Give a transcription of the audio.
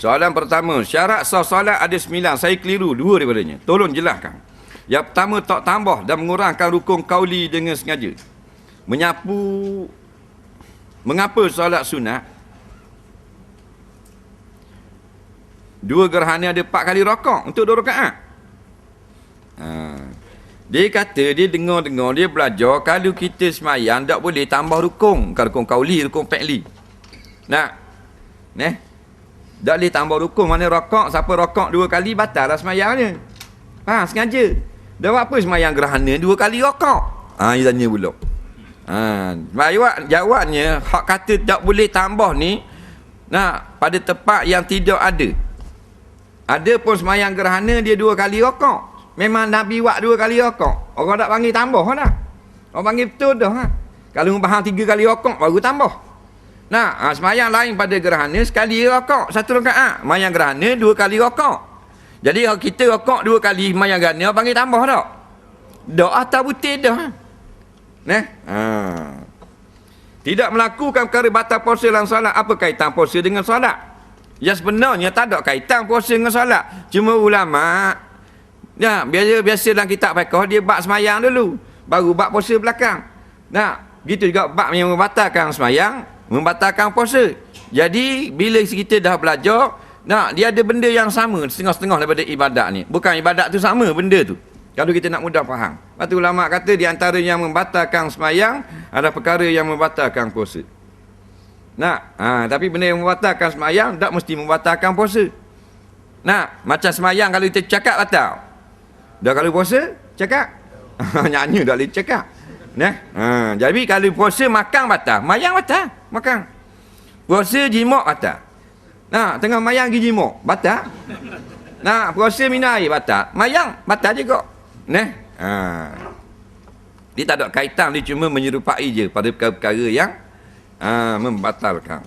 Soalan pertama, syarat sah solat ada sembilan. Saya keliru dua daripadanya. Tolong jelaskan. Yang pertama, tak tambah dan mengurangkan rukun kauli dengan sengaja. Menyapu, mengapa solat sunat? Dua gerhana ada empat kali rokok untuk dua rakaat. Ha. Dia kata, dia dengar-dengar, dia belajar, kalau kita semayang, tak boleh tambah rukun. Kalau rukun kauli, rukun pe'li. Nak? Neh? Tak boleh tambah rukun. Mana rokok, siapa rokok dua kali, batal lah semayangnya. Ha, sengaja. Dah apa semayang gerhana, dua kali rokok. Ha, dia tanya pula. Ha, jawab, jawabnya, hak kata tak boleh tambah ni, nak pada tempat yang tidak ada. Ada pun semayang gerhana, dia dua kali rokok. Memang Nabi buat dua kali rokok. Orang tak panggil tambah dah. Orang panggil betul dah. Ha? Kalau bahang tiga kali rokok, baru tambah. Nah, ha, semayang lain pada gerhana, sekali rokok. Satu rakaat. Semayang gerhana, dua kali rokok. Jadi kalau kita rokok dua kali semayang gerhana, panggil tambah tak? Dak atau butir dah. Nah, ha. Tidak melakukan perkara batal puasa dalam solat. Apa kaitan puasa dengan solat? Ya sebenarnya tak ada kaitan puasa dengan solat. Cuma ulama' Ya, biasa biasa dalam kitab fiqh dia bab semayang dulu, baru bab puasa belakang. Nah, gitu juga bab yang membatalkan semayang, membatalkan puasa. Jadi bila kita dah belajar, nah dia ada benda yang sama setengah-setengah daripada ibadat ni. Bukan ibadat tu sama benda tu. Kalau kita nak mudah faham. Lepas ulama kata di antara yang membatalkan semayang ada perkara yang membatalkan puasa. Nah, ha, tapi benda yang membatalkan semayang tak mesti membatalkan puasa. Nah, macam semayang kalau kita cakap batal. Dah kalau puasa, cakap. Nyanyi dah boleh cakap. Nah, ha, jadi kalau puasa makan batal, mayang batal, makan. Puasa jimak batal. Nah, tengah mayang pergi jimak, batal. Nah, puasa minum air batal, mayang batal juga. Nah, ha. Dia tak ada kaitan, dia cuma menyerupai je pada perkara-perkara yang ha, membatalkan.